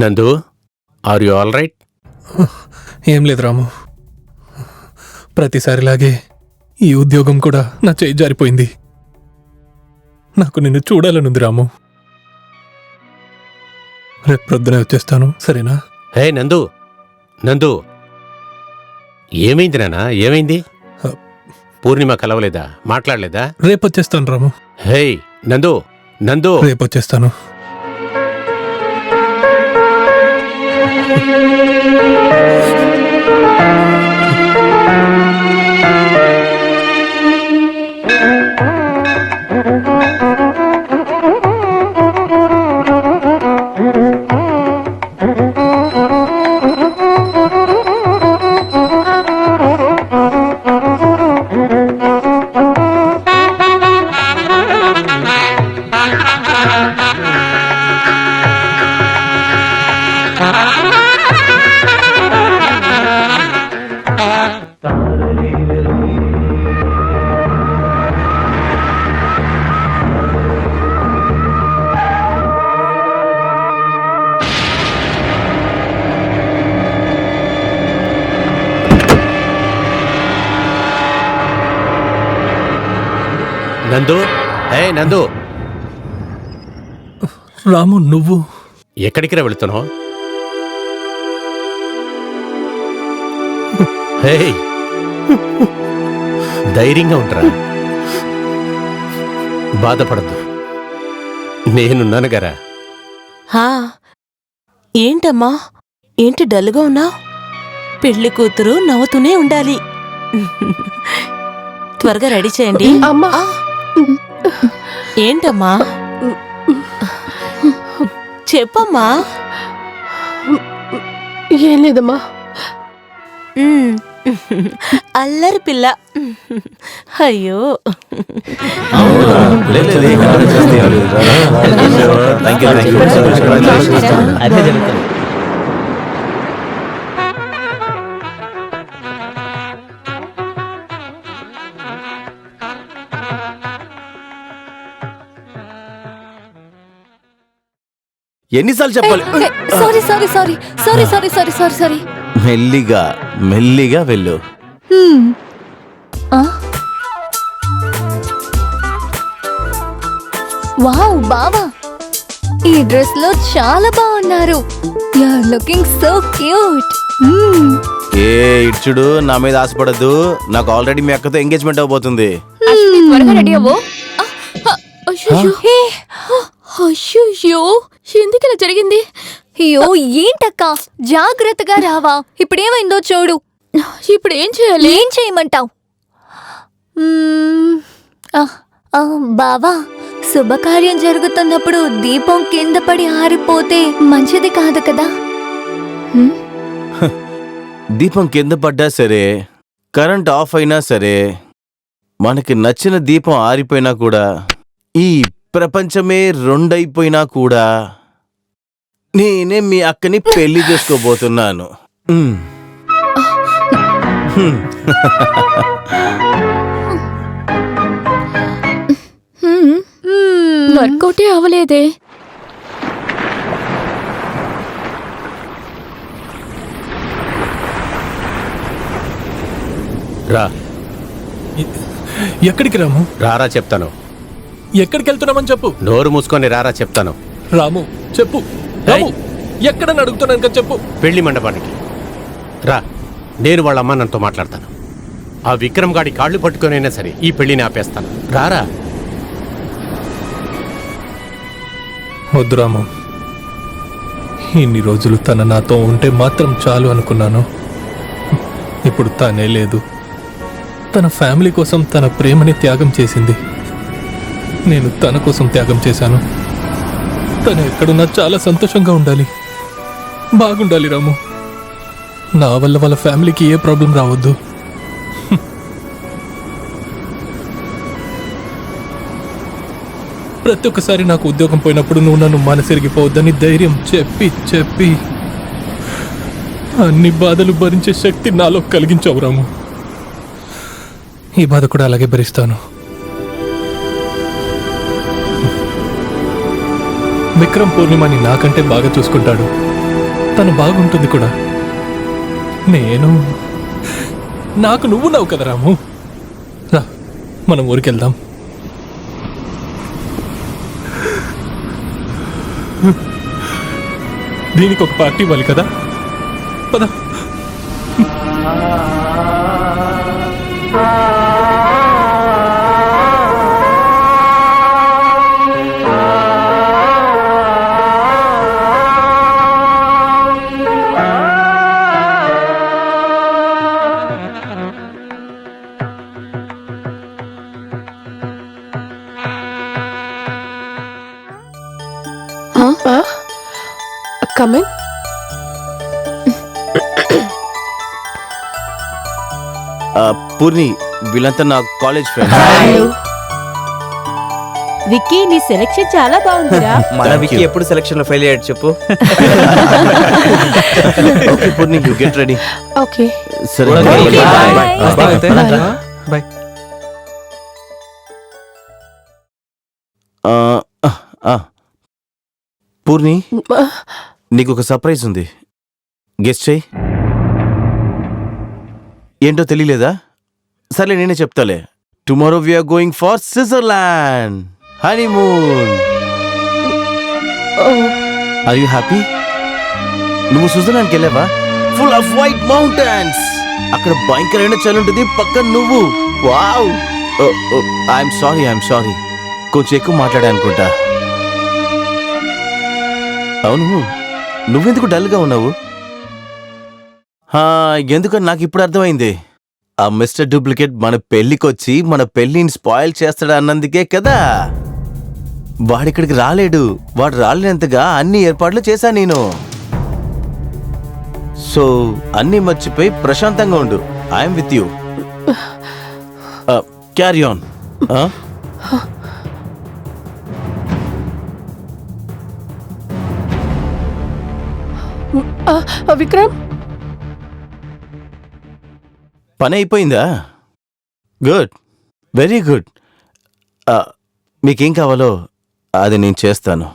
నందు are you all right? ఏం లేదు రాము. ప్రతిసారిలాగే ఈ ఉద్యోగం కూడా నా చేయి జారిపోయింది. నాకు నిన్ను చూడాలనుంది రాము. రేపు ప్రొద్దునే వచ్చేస్తాను సరేనా? హే నందు నందు. ఏమైంది నాన్న ఏమైంది? పూర్ణిమ కలవలేదా మాట్లాడలేదా? రేపు వచ్చేస్తాను రాము. హే నందు నందు. రేపు వచ్చేస్తాను Thank you. నందు? హే నందు! రాము నువ్వు? ఎక్కడికి రా వెళుతున్నావు? హే ధైర్యంగా ఉంటారా బాధపడద్దు. నేనున్నాను గరా హా! ఏంటమ్మా? ఏంటి డల్గా ఉన్నావు పెళ్ళి కూతురు నవ్వుతూనే ఉండాలి. త్వరగా రెడీ చేయండి. అమ్మా! ఏంటమ్మా చెప్పమ్మా ఏం లేదమ్మా అల్లరి పిల్ల అయ్యో అదే ఎన్నిసార్లు చెప్పాలి? Sorry sorry sorry sorry sorry sorry sorry sorry. మెల్లిగా మెల్లిగా వెళ్ళు. వావ్ బావా. ఈ డ్రెస్లో చాలా బాగున్నారు. You are looking so cute ఏ ఇచ్చుడు నా మీద ఆశపడద్దు. నాకు ఆల్రెడీ మీ అక్కతో ఎంగేజ్మెంట్ అవబోతుంది త్వరగా రెడీ అవ్వు. అయ్యో ఎందుకు ఇలా జరిగింది? అయ్యో ఏంటక్క? జాగ్రత్తగా రావా. ఇప్పుడేమైందో చూడు. ఇప్పుడు ఏం చేయాలి? ఏం చేయమంటావ్? బావా శుభకార్యం జరుగుతున్నప్పుడు దీపం కింద పడి ఆరిపోతే మంచిది కాదు కదా? దీపం కింద పడ్డా సరే కరెంట్ ఆఫ్ అయినా సరే మనకి నచ్చిన దీపం ఆరిపోయినా కూడా ఈ ప్రపంచమే రెండైపోయినా కూడా నేనే మీ అక్కని పెళ్ళి చేసుకోబోతున్నాను. హ్మ్. హ్మ్. వర్కౌటే అవ్వలేదే. రా. ఎక్కడికి రాము? రారా చెప్తాను. ఎక్కడికి వెళ్తున్నామని చెప్పు. నోరు మూసుకొని రారా చెప్తాను. రాము చెప్పు. ఎక్కడని అడుగుతున్నాను కదా చెప్పు. పెళ్ళి మండపానికి. రా నేను వాళ్ళ అమ్మ నాన్నతో మాట్లాడతాను. ఆ విక్రమ్ గాడి కాళ్ళు పట్టుకొనైనా సరే ఈ పెళ్ళిని ఆపేస్తాను. రారా? వద్దు రాము. ఇన్ని రోజులు తన నాతో ఉంటే మాత్రం చాలు అనుకున్నాను. ఇప్పుడు తనే లేదు. తన ఫ్యామిలీ కోసం తన ప్రేమని త్యాగం చేసింది. నేను తన కోసం త్యాగం చేశాను. తను ఎక్కడున్నా చాలా సంతోషంగా ఉండాలి. బాగుండాలి రాము. నా వల్ల వాళ్ళ ఫ్యామిలీకి ఏ ప్రాబ్లం రావద్దు. ప్రతి ఒక్కసారి నాకు ఉద్యోగం పోయినప్పుడు నువ్వు నన్ను మనసిరిగిపోవద్దని ధైర్యం చెప్పి చెప్పి అన్ని బాధలు భరించే శక్తి నాలో కలిగించావు రాము. ఈ బాధ కూడా అలాగే భరిస్తాను. విక్రమ్ పూర్ణిమని నాకంటే బాగా చూసుకుంటాడు. తను బాగుంటుంది కూడా. నేను నాకు నువ్వు నవ్వు కదా రాము. రా మనం ఊరికెళ్దాం. దీనికి ఒక పార్టీ ఇవ్వాలి కదా? పద. కమింగ్ ఆ, పూర్ణి వీళ్ళంతా నా కాలేజ్ విక్కీ నీ సెలెక్షన్ చాలా బాగుందిరా. మన Thank విక్కీ you. ఎప్పుడు సెలక్షన్లో ఫెయిల్ అయ్యాడు చెప్పు. Okay Purni you get ready okay సరే Okay, Okay, bye. bye. Bye. Bye. అయితే బాయ్ ఆ, ఆ, ఆ. పూర్ణి నీకు ఒక సర్ప్రైజ్ ఉంది. గెస్ట్ చేయి. ఏంటో తెలియలేదా? సరే నేనే చెప్తాలే. Tomorrow we're going for Switzerland honeymoon are you happy నువ్వు స్విట్జర్లాండ్కి వెళ్ళావా? ఫుల్ ఆఫ్ వైట్ మౌంటైన్స్ అక్కడ భయంకరమైన చలి ఉంటుంది. పక్కన నువ్వు. Wow I'm sorry I'm sorry కొంచెం ఎక్కువ మాట్లాడా అనుకుంటా అవును. నువ్వెందుకు డల్గా ఉన్నావు? ఎందుకని నాకు ఇప్పుడు అర్థమైంది. ఆ మిస్టర్ డూప్లికేట్ మన పెళ్ళికొచ్చి మన పెళ్ళిని స్పాయిల్ చేస్తాడు అన్నందుకే కదా? వాడిక్కడికి రాలేడు. వాడు రాలేనంతగా అన్ని ఏర్పాట్లు చేశా నేను. సో అన్నీ మర్చిపోయి ప్రశాంతంగా ఉండు. I'm with you. Carry on. Vikram? పని అయిపోయిందా? గుడ్. Very good. మీకేం కావాలో అది నేను చేస్తాను.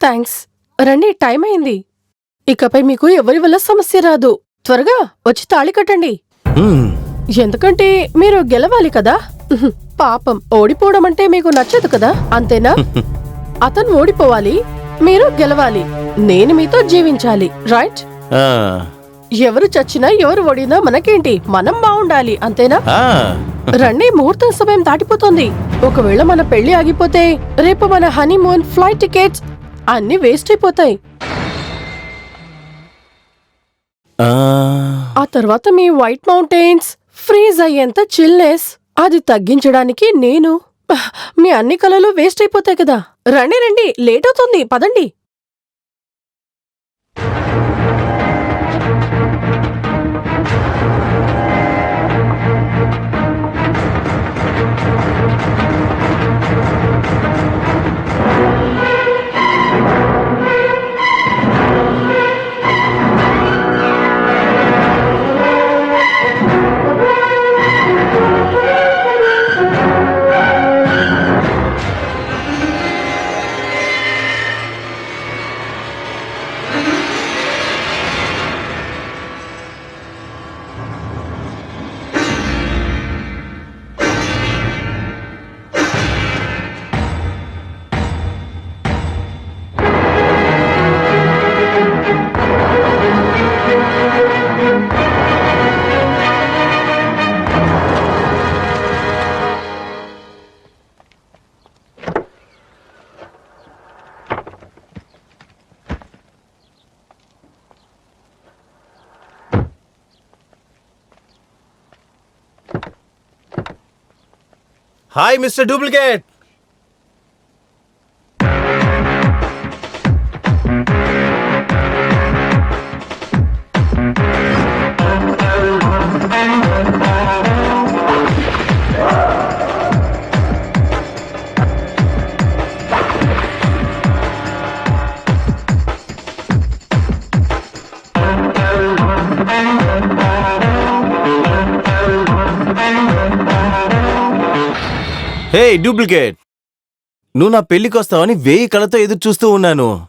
థ్యాంక్స్. రండి టైం అయింది. ఇకపై మీకు ఎవరి వల్ల సమస్య రాదు. త్వరగా వచ్చి తాళి కట్టండి. ఎందుకంటే మీరు గెలవాలి కదా? పాపం. ఓడిపోవడం అంటే మీకు నచ్చదు కదా? అంతేనా? అతను ఓడిపోవాలి మీరు గెలవాలి. నేను మీతో జీవించాలి రైట్? ఎవరు చచ్చినా ఎవరు ఓడినా మనకేంటి? మనం బాగుండాలి అంతేనా? రండి ముహూర్తం సమయం దాటిపోతుంది. ఒకవేళ మన పెళ్ళి ఆగిపోతే రేపు మన హనీమూన్ ఫ్లైట్ టికెట్స్ అన్ని వేస్ట్ అయిపోతాయి. ఆ తర్వాత మీ వైట్ మౌంటైన్స్ ఫ్రీజ్ అయ్యేంత చిల్నెస్ అది తగ్గించడానికి నేను. మీ అన్ని కలలు వేస్ట్ అయిపోతాయి కదా. రండి రండి. లేట్ అవుతుంది. పదండి. Hi mister duplicate duplicate. నువ్వు నా పెళ్ళికొస్తావని వేయి కళతో ఎదురు చూస్తూ ఉన్నాను.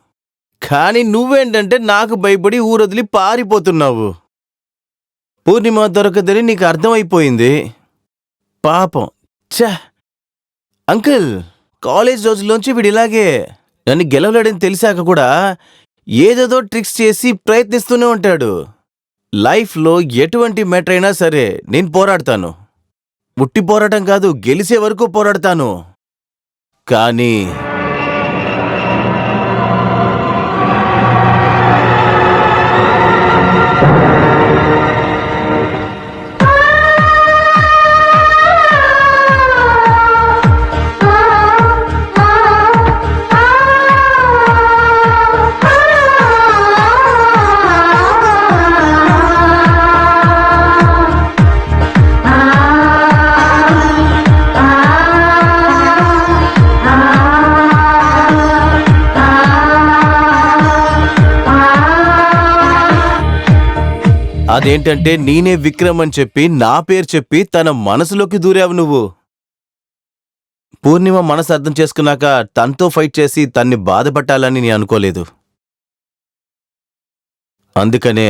కానీ నువ్వేంటంటే నాకు భయపడి ఊరొదిలి పారిపోతున్నావు. పూర్ణిమ దొరకదని నీకు అర్థమైపోయింది. పాపం. ఛ! అంకుల్ కాలేజ్ రోజుల్లోంచి వీడు ఇలాగే. నన్ను గెలవలేడని తెలిసాక కూడా ఏదేదో ట్రిక్స్ చేసి ప్రయత్నిస్తూనే ఉంటాడు. లైఫ్లో ఎటువంటి మ్యాటర్ అయినా సరే నేను పోరాడతాను. ఉట్టి పోరాటం కాదు గెలిచే వరకు పోరాడతాను. కానీ అదేంటంటే నేనే విక్రమ్ అని చెప్పి నా పేరు చెప్పి తన మనసులోకి దూరావు నువ్వు. పూర్ణిమ మనసు అర్థం చేసుకున్నాక తనతో ఫైట్ చేసి తన్ని బాధపట్టాలని నేను అనుకోలేదు. అందుకనే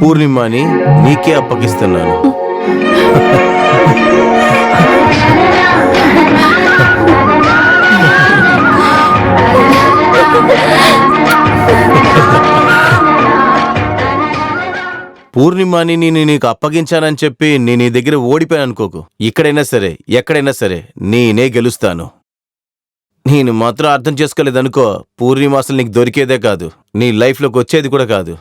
పూర్ణిమని నీకే అప్పగిస్తున్నాను. పూర్ణిమని నేను నీకు అప్పగించానని చెప్పి నేను నీ దగ్గర ఓడిపోయాను అనుకోకు. ఇక్కడైనా సరే ఎక్కడైనా సరే నేనే గెలుస్తాను. నేను మాత్రం అర్థం చేసుకోలేదనుకో పూర్ణిమ అసలు నీకు దొరికేదే కాదు. నీ లైఫ్లోకి వచ్చేది కూడా కాదు.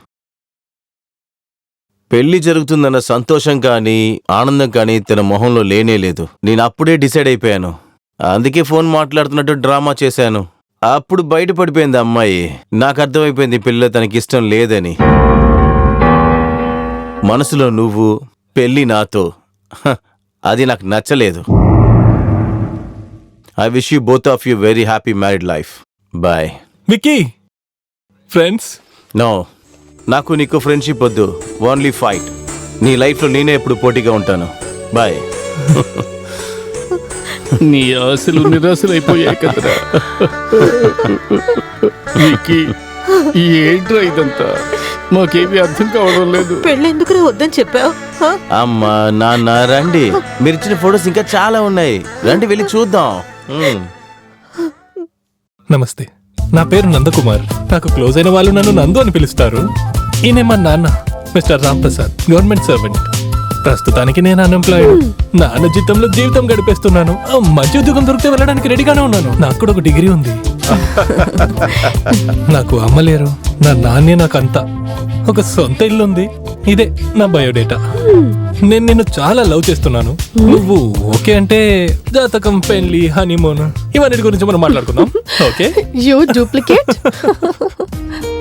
పెళ్ళి జరుగుతుందన్న సంతోషం కానీ ఆనందం కానీ తన మొహంలో లేనే లేదు. నేను అప్పుడే డిసైడ్ అయిపోయాను. అందుకే ఫోన్ మాట్లాడుతున్నట్టు డ్రామా చేశాను. అప్పుడు బయటపడిపోయింది అమ్మాయి. నాకు అర్థమైపోయింది పిల్ల తనకిష్టం లేదని. మనసులో నువ్వు పెళ్ళి నాతో. హ, అది నాకు నచ్చలేదు. I wish you both of you very happy married life bye Vicky! Friends? No నాకు నీకు ఫ్రెండ్షిప్ వద్దు. ఓన్లీ ఫైట్ నీ లైఫ్లో నేనే ఎప్పుడు పోటీగా ఉంటాను. బాయ్ నీ ఆశలు నిరాశలు అయిపోయాయి కదరా. విక్కీ, ఏంట్రా ఇదంతా? మాకేమీ అర్థం కావడం లేదు. పెళ్ళెందుకు వద్దని చెప్పావు? అమ్మా నాన్న రండి. మీరు ఇచ్చిన ఫొటోస్ ఇంకా చాలా ఉన్నాయి. రండి వెళ్ళి చూద్దాం. నమస్తే. నా పేరు నందకుమార్. నాకు క్లోజ్ అయిన వాళ్ళు నన్ను నందు అని పిలుస్తారు. ఈయన మా నాన్న mister Ram Prasad government servant. ప్రస్తుతానికి నేను అన్ఎంప్లాయిడ్ నాన్న జీతంలో జీవితం గడిపేస్తున్నాను. మంచి ఉద్యోగం దొరికితే వెళ్ళడానికి రెడీగానే ఉన్నాను. నాకు కూడా ఒక డిగ్రీ ఉంది. నాకు అమ్మ లేరు నా నాన్నే నాకు అంతా ఒక సొంత ఇల్లు ఉంది. ఇదే నా బయోడేటా. నేను నిన్ను చాలా లవ్ చేస్తున్నాను. నువ్వు ఓకే అంటే జాతకం పెళ్ళి హనీమూన్ ఇవన్నిటి గురించి మనం మాట్లాడుకుందాం. ఓకే? You duplicate.